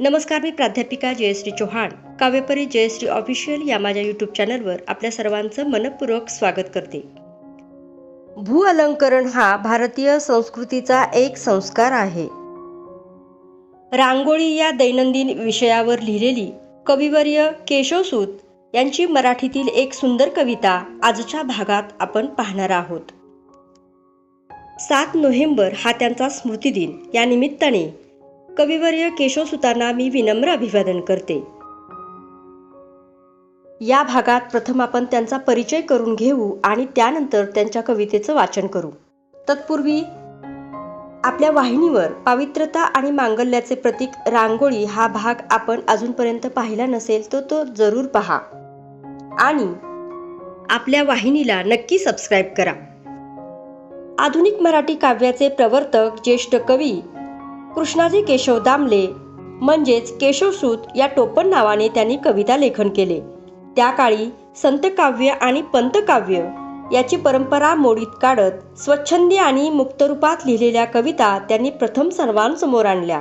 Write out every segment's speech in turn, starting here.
नमस्कार मी प्राध्यापिका जयश्री चौहान. काव्यपरी जयश्री ऑफिशियल या माझ्या यूट्यूब चॅनलवर आपल्या सर्वांचं मनपूर्वक स्वागत करते. भू अलंकरण हा भारतीय संस्कृतीचा एक संस्कार आहे. रांगोळी या दैनंदिन विषयावर लिहिलेली कविवर्य केशवसूत यांची मराठीतील एक सुंदर कविता आजच्या भागात आपण पाहणार आहोत. सात नोव्हेंबर हा त्यांचा स्मृतिदिन. या निमित्ताने कविवर्य केशवसुतांना मी विनम्र अभिवादन करते. या भागात प्रथम आपण त्यांचा परिचय करून घेऊ आणि त्यानंतर त्यांच्या कवितेचं वाचन करू. तत्पूर्वी आपल्या वाहिनीवर पावित्रता आणि मांगल्याचे प्रतीक रांगोळी हा भाग आपण अजूनपर्यंत पाहिला नसेल तर तो जरूर पहा. आणि आपल्या वाहिनीला नक्की सबस्क्राईब करा. आधुनिक मराठी काव्याचे प्रवर्तक ज्येष्ठ कवी कृष्णाजी केशव दामले म्हणजेच केशवसूत या टोपण नावाने त्यांनी कविता लेखन केले. त्या काळी संतकाव्य आणि पंतकाव्य याची परंपरा मोडीत काढत स्वच्छंदी आणि मुक्तरूपात लिहिलेल्या कविता त्यांनी प्रथम सर्वांसमोर आणल्या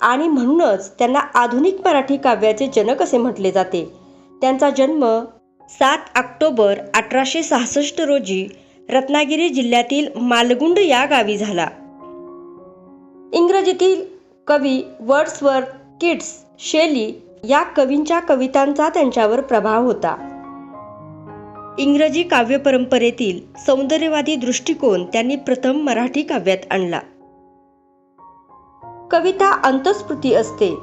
आणि म्हणूनच त्यांना आधुनिक मराठी काव्याचे जनक असे म्हटले जाते. त्यांचा जन्म सात ऑक्टोबर अठराशे सहासष्ट रोजी रत्नागिरी जिल्ह्यातील मालगुंड या गावी झाला. इंग्रजीतील कवी वर्ड्सवर्थ किड्स शेली या कवींच्या कवितांचा त्यांच्यावर प्रभाव होता. इंग्रजी काव्य परंपरेतील सौंदर्यवादी दृष्टिकोन त्यांनी प्रथम मराठी काव्यात आणला. कविता अंतस्फृती असते.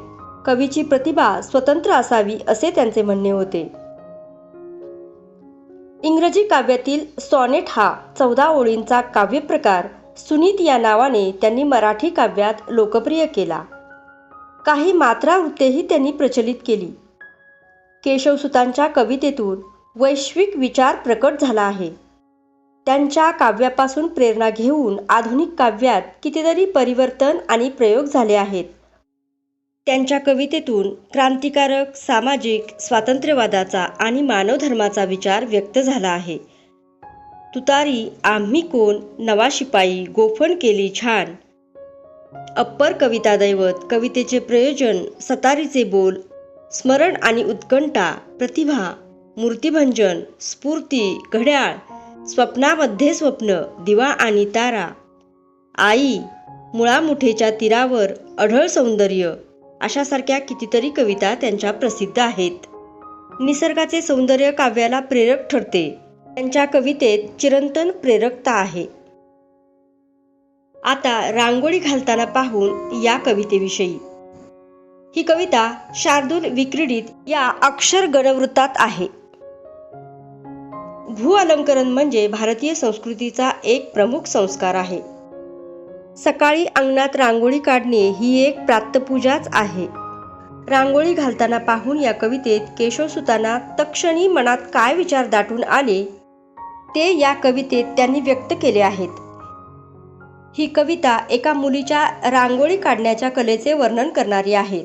कवीची प्रतिभा स्वतंत्र असावी असे त्यांचे म्हणणे होते. इंग्रजी काव्यातील सॉनेट हा चौदा ओळींचा काव्यप्रकार सुनीत या नावाने त्यांनी मराठी काव्यात लोकप्रिय केला. काही मात्रावृत्तेही त्यांनी प्रचलित केली. केशवसुतांच्या कवितेतून वैश्विक विचार प्रकट झाला आहे. त्यांच्या काव्यापासून प्रेरणा घेऊन आधुनिक काव्यात कितीतरी परिवर्तन आणि प्रयोग झाले आहेत. त्यांच्या कवितेतून क्रांतिकारक सामाजिक स्वातंत्र्यवादाचा आणि मानवधर्माचा विचार व्यक्त झाला आहे. तुतारी आम्ही कोण नवा शिपाई गोफण केली छान. अप्पर कविता दैवत कवितेचे प्रयोजन सतारीचे बोल स्मरण आणि उत्कंठा प्रतिभा मूर्तिभंजन स्फूर्ती घड्याळ स्वप्नामध्ये स्वप्न दिवा आणि तारा. आई मुळामुठेच्या तीरावर अढळ सौंदर्य अशासारख्या कितीतरी कविता त्यांच्या प्रसिद्ध आहेत. निसर्गाचे सौंदर्य काव्याला प्रेरक ठरते. त्यांच्या कवितेत चिरंतन प्रेरकता आहे. आता रांगोळी घालताना पाहून या कवितेविषयी. ही कविता शार्दूल विक्रीडित या अक्षर गणवृत्तात आहे. भू अलंकरण म्हणजे भारतीय संस्कृतीचा एक प्रमुख संस्कार आहे. सकाळी अंगणात रांगोळी काढणे ही एक प्रात्यपूजाच आहे. रांगोळी घालताना पाहून या कवितेत केशवसुतांना तक्षणी मनात काय विचार दाटून आले ते या कवितेत त्यांनी व्यक्त केले आहेत. ही कविता एका मुलीच्या रांगोळी काढण्याच्या कलेचे वर्णन करणारी आहे.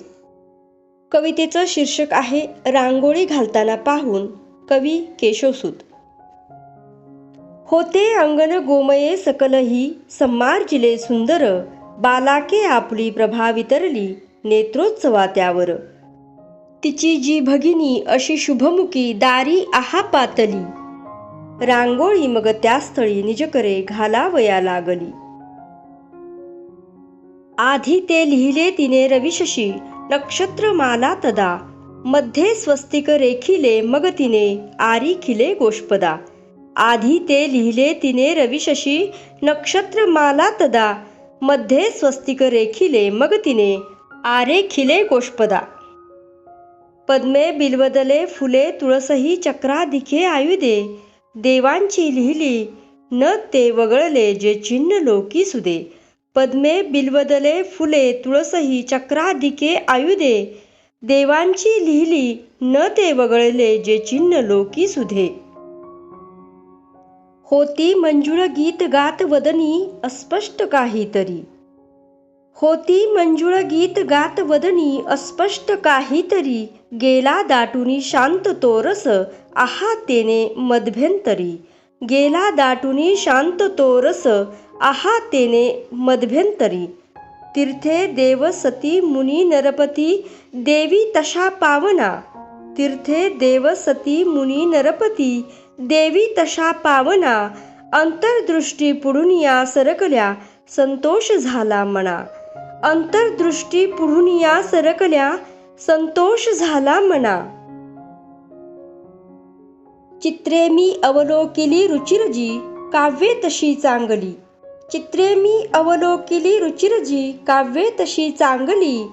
कवितेचं शीर्षक आहे रांगोळी घालताना पाहून कवी केशवसूत. होते अंगण गोमये सकलही सम्मार्जिले सुंदर बालाके आपली प्रभा वितरली नेत्रोत्सवा त्यावर. तिची जी भगिनी अशी शुभमुखी दारी आहा पातली रांगोळी मग त्या स्थळी निजकरे घालावया लागली. आधी ते लिहिले तिने रविशशी नक्षत्र माला तदा. मध्ये स्वस्तिक रेखिले मग तिने आरी खिले गोष्पदा. आधी ते लिहिले तिने रविशशी नक्षत्र माला तदा. मध्ये स्वस्तिक रेखिले मग तिने आरे खिले गोष्पदा. पद्मे बिलवदले फुले तुळसही चक्राधिके आयुधे. देवांची लिहिली. न ते वगळले जे चिन्ह लोकी सुदे. पद्मे बिलवदले फुले तुळसही चक्राधिके आयुधे देवांची लिहिली न ते वगळले जे चिन्ह लोकी सुधे. होती मंजुळ गीत गात वदनी अस्पष्ट काहीतरी होती मंजुळ गीत गात वदनी अस्पष्ट काहीतरी. गेला दाटुनी शांत तोरस आहा तेने मध्यंतरी गेला दाटुनी शांत तोरस आहा तेने मध्यंतरी तीर्थे देव सती मुनी नरपती देवी तशा पावना. तीर्थे देव सती मुनी नरपती देवी तशा पावना. अंतर्दृष्टी पुढून या सरकल्या संतोष झाला मना. अंतर्दृष्टी पुढून या सरकल्या संतोष झाला मना. चित्रे मी अवलोकिली रुचिरजी काव्ये तशी चांगली. चित्रे मी अवलोकिली रुचिरजी काव्ये तशी चांगली.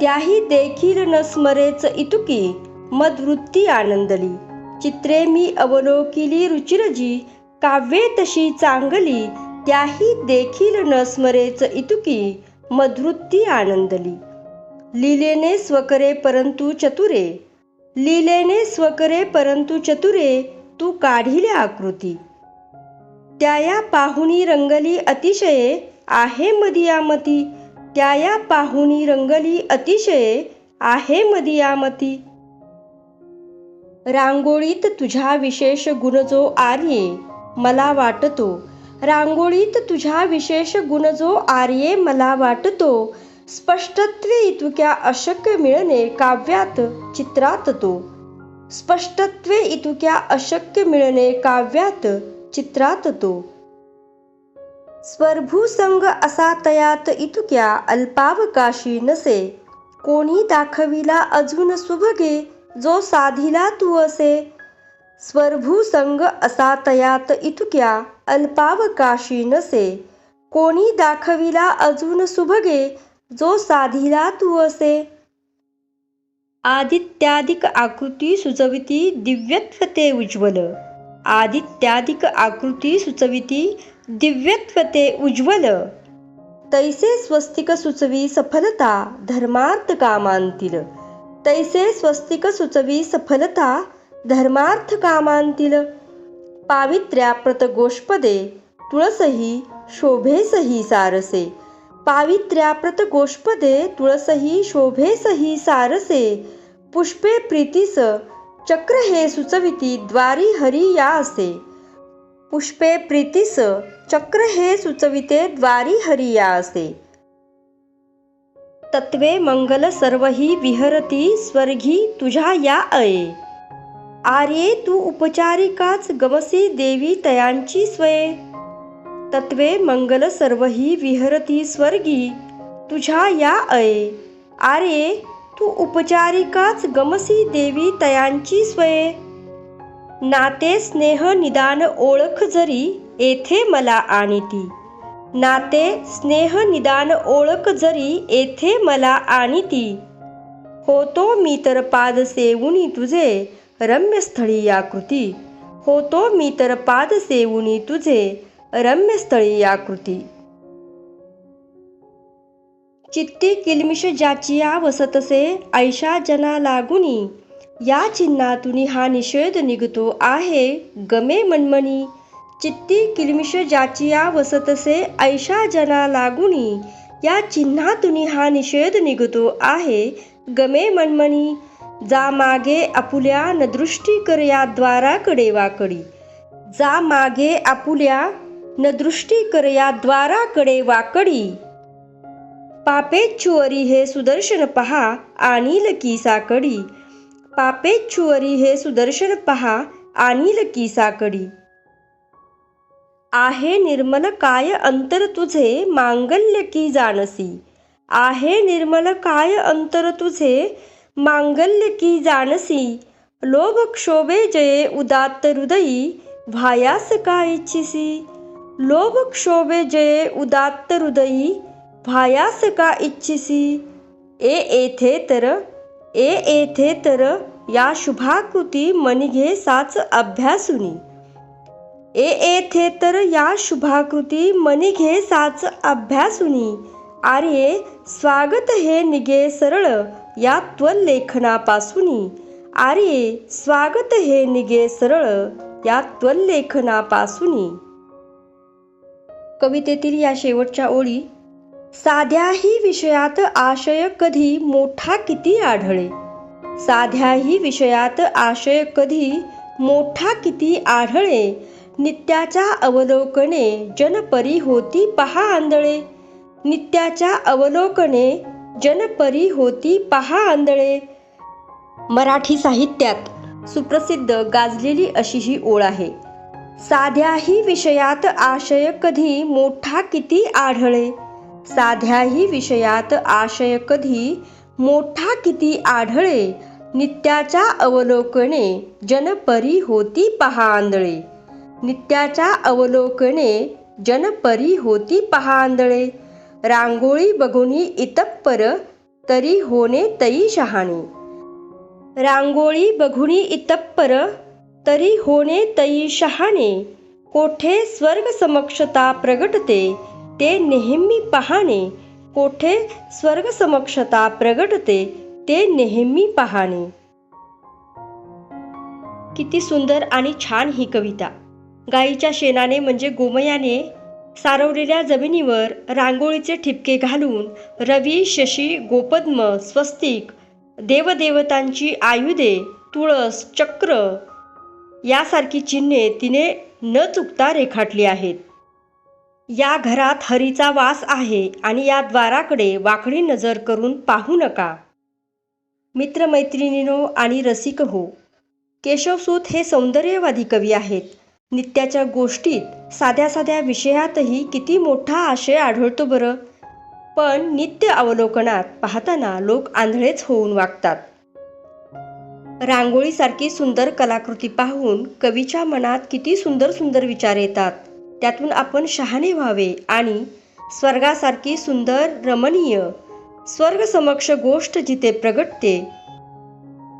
त्याही देखील न स्मरेच इतुकी मदवृत्ती आनंदली. चित्रे मी अवलोकिली रुचिरजी काव्ये तशी चांगली. त्याही देखील न स्मरेच इतुकी मधृत्ती आनंदली. लिलेने स्वकरे परंतु चतुरे. लीलेने स्वकरे परंतु चतुरे तू काढिले आकृती. त्याया पाहुणी रंगली अतिशये आहे मदियामती. त्याया पाहुणी रंगली अतिशये आहे मदियामती. रांगोळीत तुझ्या विशेष गुण जो आर्ये मला वाटतो रांगोळीत तुझ्या विशेष गुण जो आर्ये मला वाटतो स्पष्टत्वे इतुक्या अशक्य मिळणे काव्यात चित्रात तो. स्पष्टत्वे इतुक्या अशक्य मिळणे काव्यात चित्रात तो. स्वर्भूसंग असा तयात इतुक्या अल्पावकाशी नसे कोणी दाखविला अजून सुभगे जो साधिला तू असे. स्वर्भूसंग असा तयात इतुक्या अल्पावकाशी नसे. कोणी दाखविला अजून सुभगे जो साधिला तू असे आदित्यादिक आकृती सुचविती दिव्यत्वते उज्ज्वल. आदित्यादिक आकृती सुचविती दिव्यत्वते उज्ज्वल. तैसे स्वस्तिक सुचवी सफलता धर्मार्थ कामांतील. तैसे स्वस्तिक सुचवी सफलता धर्मार्थ कामांतील. पावित्र्या प्रतगोष्पदे तुळसही शोभेसही सारसे. पावित्र्या प्रतगोष्पदे तुळसही शोभेसही सारसे. पुष्पे प्रीतीस चक्र हे सुचविती द्वारी हरी या असे पुष्पे प्रीतीस चक्र हे सुचविते द्वारी हरी या असे तत्वे मंगल सर्वही विहरती स्वर्गी तुझ्या या अये. आर्ये तू उपचारिकाच गमसी देवी तयांची स्वये. तत्वे मंगल सर्वही विहरती स्वर्गी तुझ्या या अये. आर्ये तू उपचारिकाच गमसी देवी तयांची स्वये. नाते स्नेह निदान ओळख जरी येथे मला आणीती. नाते स्नेह निदान ओळख जरी येथे मला आणीती. होतो मी तर पाद सेवुनी तुझे रम्यस्थळी या कृती. होतो मी तर पाद सेवुनी तुझे रम्यस्थळी या कृती. चित्ती किलमिष ज्याचिया वसतसे ऐशा जना लागुनी. या चिन्हातून हा निषेध निघतो आहे गमे मनमनी. चित्ती किलमिष ज्याचिया वसतसे ऐशा जना लागुनी. या चिन्हातून हा निषेध निघतो आहे गमे मनमनी. जा मागे आपुल्या न दृष्टी कर या द्वाराकडे वाकडी. जा मागे आपुल्या न दृष्टी कर या द्वाराकडे वाकडी. पापेच्छुअरी हे सुदर्शन पहा आणील की साकडी. पापेच्छुअरी हे सुदर्शन पहा आणील की साकडी. आहे निर्मल काय अंतर तुझे मांगल्य की जाणसी. आहे निर्मल काय अंतर तुझे मांगल्य की जाणसी लोभ क्षोभे जये उदात्त हृदयी भायास का इच्छिसी? लोभ क्षोभे जये उदात्त हृदयी भायास का इच्छिसी? ए येथे तर ए येथे तर या शुभाकृती मनिघे साच अभ्यासुनी। ए येथे तर या शुभाकृती मनिघे साच अभ्यासुनी। आर्ये स्वागत हे निघे सरळ या त्वल्लेखनापासुनी आर्ये स्वागत हे निगे सरळ या त्वल्लेखनापासुनी कवितेतील या शेवटच्या ओळी साध्याही विषयात आशय कधी मोठा किती आढळे? साध्याही विषयात आशय कधी मोठा किती आढळे? नित्याच्या अवलोकने जनपरी होती पहा आंधळे. नित्याच्या अवलोकने जनपरी होती पहा आंधळे. मराठी साहित्यात सुप्रसिद्ध गाजलेली अशी ही ओळ आहे. साध्याही विषयात आशय कधी मोठा किती आढळे. साध्याही विषयात आशय कधी मोठा किती आढळे. नित्याच्या अवलोकने जनपरी होती पहा आंधळे. नित्याच्या अवलोकने जनपरी होती पहा आंधळे. रांगोळी बघुनी इतप्पर तरी होणे तई शहाणे. रांगोळी बघुनी इतप्पर तरी होणे तई शहाणे. कोठे स्वर्ग समक्षता प्रगटते ते नेहमी पाहणे. कोठे स्वर्ग समक्षता प्रगटते ते नेहमी पाहणे. किती सुंदर आणि छान ही कविता. गाईच्या शेणाने म्हणजे गोमयाने सारवलेल्या जमिनीवर रांगोळीचे ठिपके घालून रवी शशी गोपद्म स्वस्तिक देवदेवतांची आयुधे तुळस चक्र यासारखी चिन्हे तिने न चुकता रेखाटली आहेत. या घरात हरीचा वास आहे आणि या द्वाराकडे वाकडी नजर करून पाहू नका. मित्रमैत्रिणीनो आणि रसिक हो केशवसूत हे सौंदर्यवादी कवी आहेत. नित्याच्या गोष्टीत साध्या साध्या विषयातही किती मोठा आशय आढळतो बरं. पण नित्य अवलोकनात पाहताना लोक आंधळेच होऊन वागतात. रांगोळीसारखी सुंदर कलाकृती पाहून कवीच्या मनात किती सुंदर सुंदर विचार येतात. त्यातून आपण शहाणे व्हावे आणि स्वर्गासारखी सुंदर रमणीय स्वर्गसमक्ष गोष्ट जिथे प्रगटते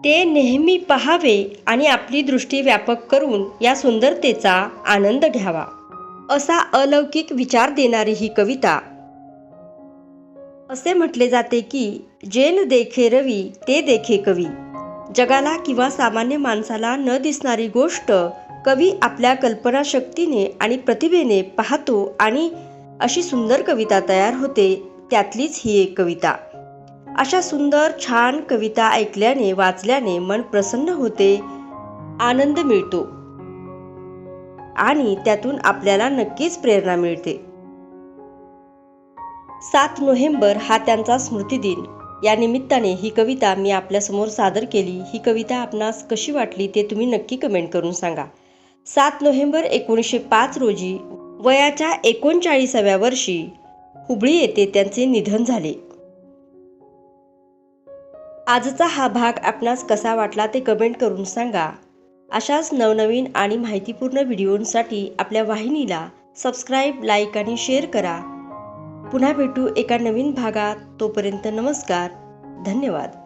ते नेहमी पहावे आणि आपली दृष्टी व्यापक करून या सुंदरतेचा आनंद घ्यावा असा अलौकिक विचार देणारी ही कविता. असे म्हटले जाते की जेन देखे रवी ते देखे कवी. जगाला किंवा सामान्य माणसाला न दिसणारी गोष्ट कवी आपल्या कल्पनाशक्तीने आणि प्रतिभेने पाहतो आणि अशी सुंदर कविता तयार होते त्यातलीच ही एक कविता. अशा सुंदर छान कविता ऐकल्याने वाचल्याने मन प्रसन्न होते आनंद मिळतो. आणि त्यातून आपल्याला नक्कीच प्रेरणा मिळते. सात नोव्हेंबर हा त्यांचा स्मृतिदिन. या निमित्ताने ही कविता मी आपल्यासमोर सादर केली. ही कविता आपणास कशी वाटली ते तुम्ही नक्की कमेंट करून सांगा. सात नोव्हेंबर एकोणीसशे पाच रोजी वयाच्या एकोणचाळीसाव्या वर्षी हुबळी येथे त्यांचे निधन झाले. आजचा हा भाग आपणास कसा वाटला ते कमेंट करून सांगा. अशाच नवनवीन आणि माहितीपूर्ण व्हिडिओंसाठी आपल्या वाहिनीला सबस्क्राईब लाईक आणि शेअर करा. पुन्हा भेटू एका नवीन भागात. तोपर्यंत नमस्कार. धन्यवाद.